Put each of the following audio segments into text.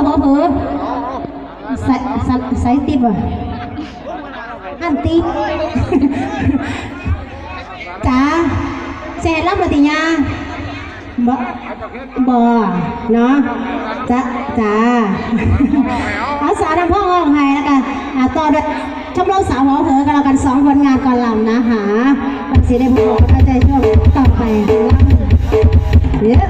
าวหัวเผือใส่ใส่ติบอะอันติจ้าเสร็จแล้วปฏิญาบ่บ่เนาะจ้าจ้าอาสาทำพ่อห้องไห้แล้วกันอาต่อด้วยชมรมสาวหัวเผอกันแล้วกันสองผลงานก่อนหลำนะหาวันสีได้พูดเข้าใจช่วงต่อไปเยอะ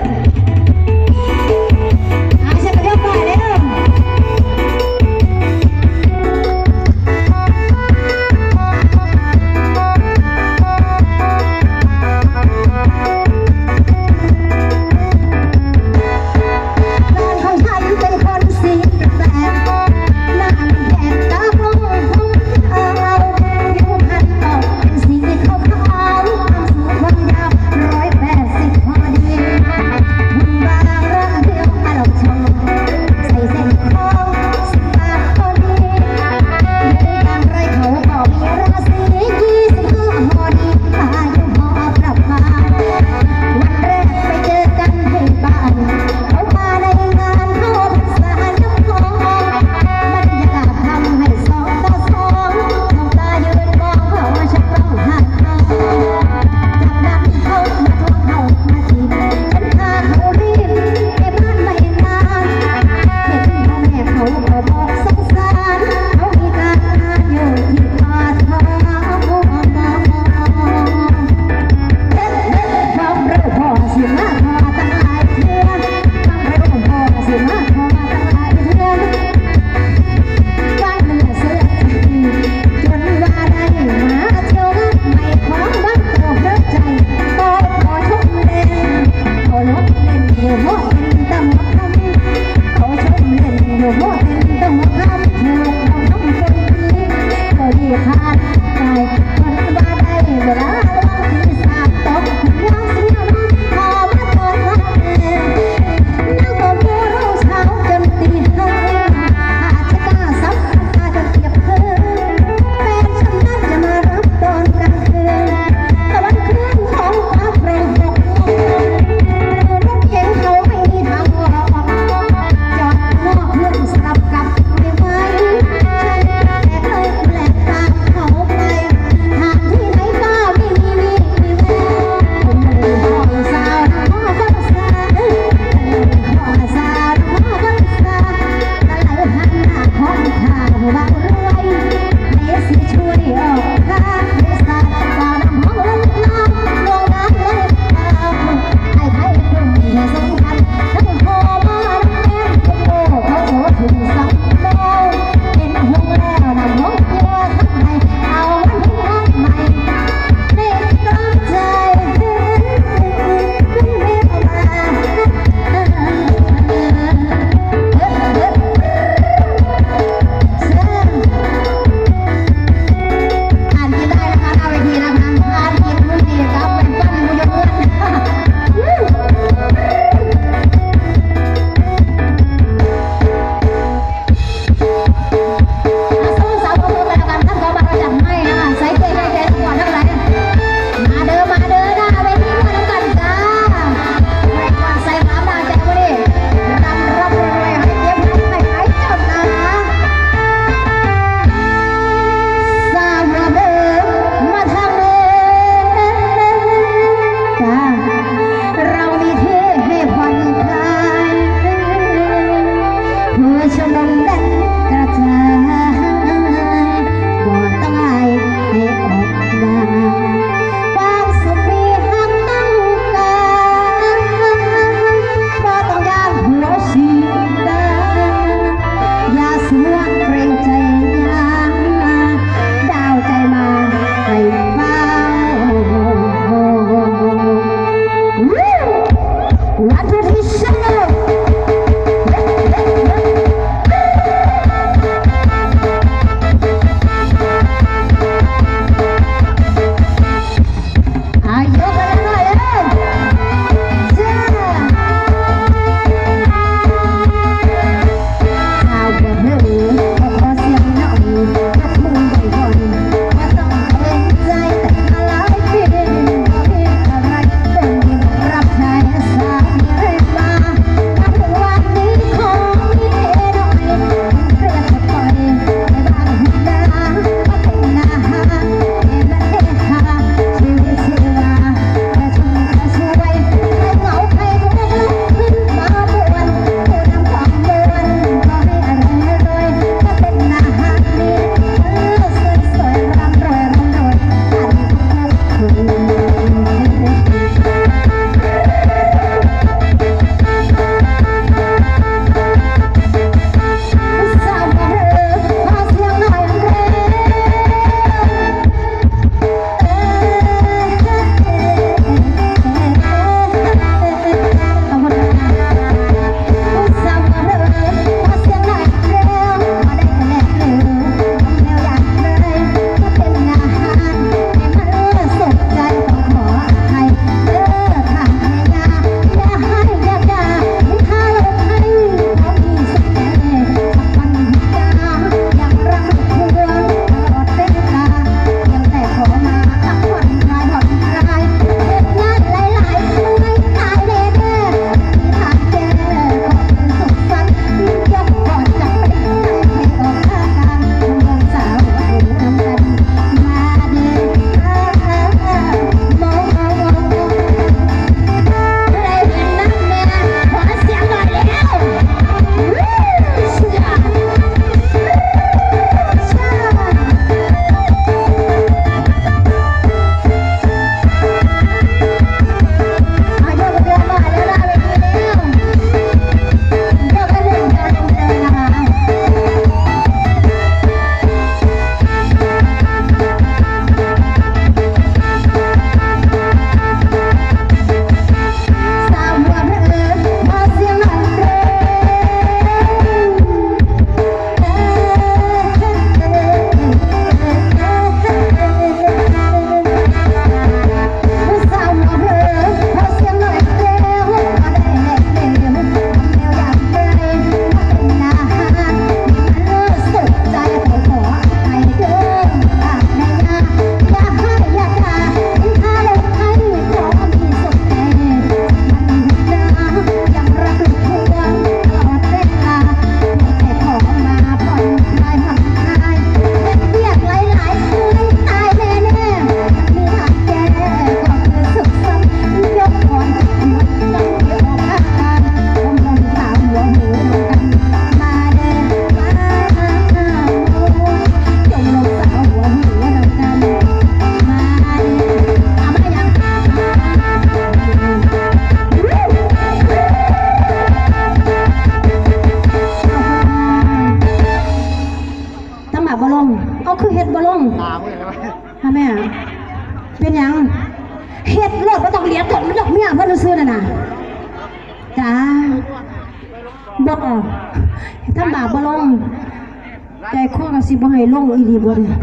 สิบ่ให้ลงอีดีบ่เนี่ย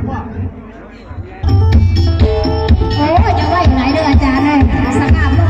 โอ้ยจะไหวไหนเด้ออาจารย์ให้สกาม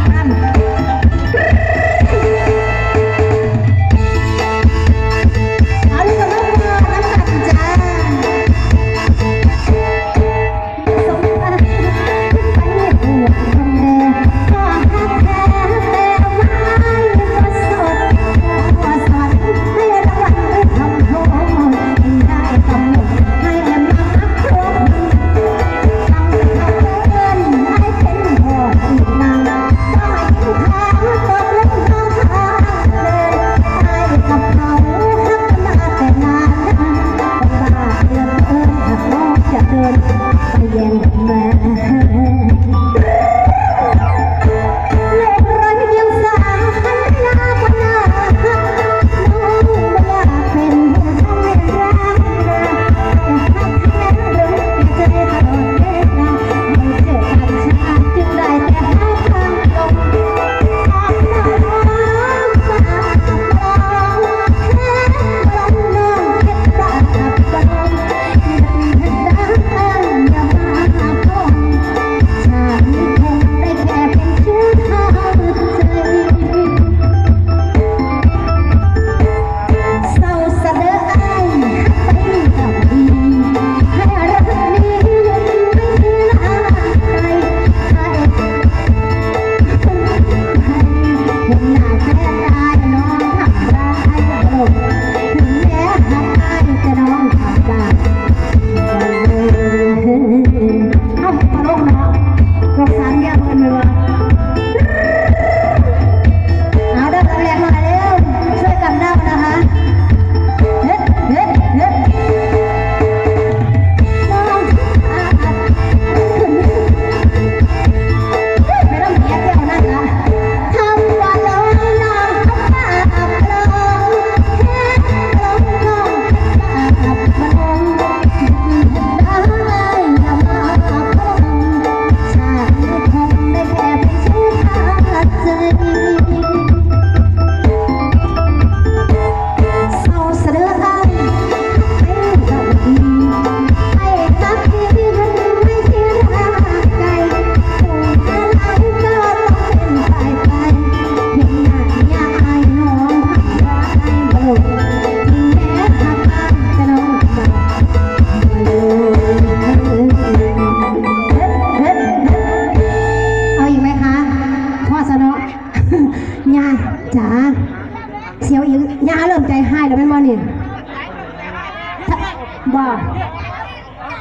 บ่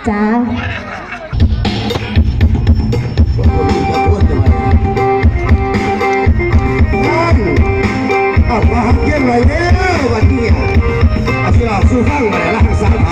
จ้าอาความเย็นหน่ยเด้อวันนี้อาสิลาสู้ฟังมาแล้วสาม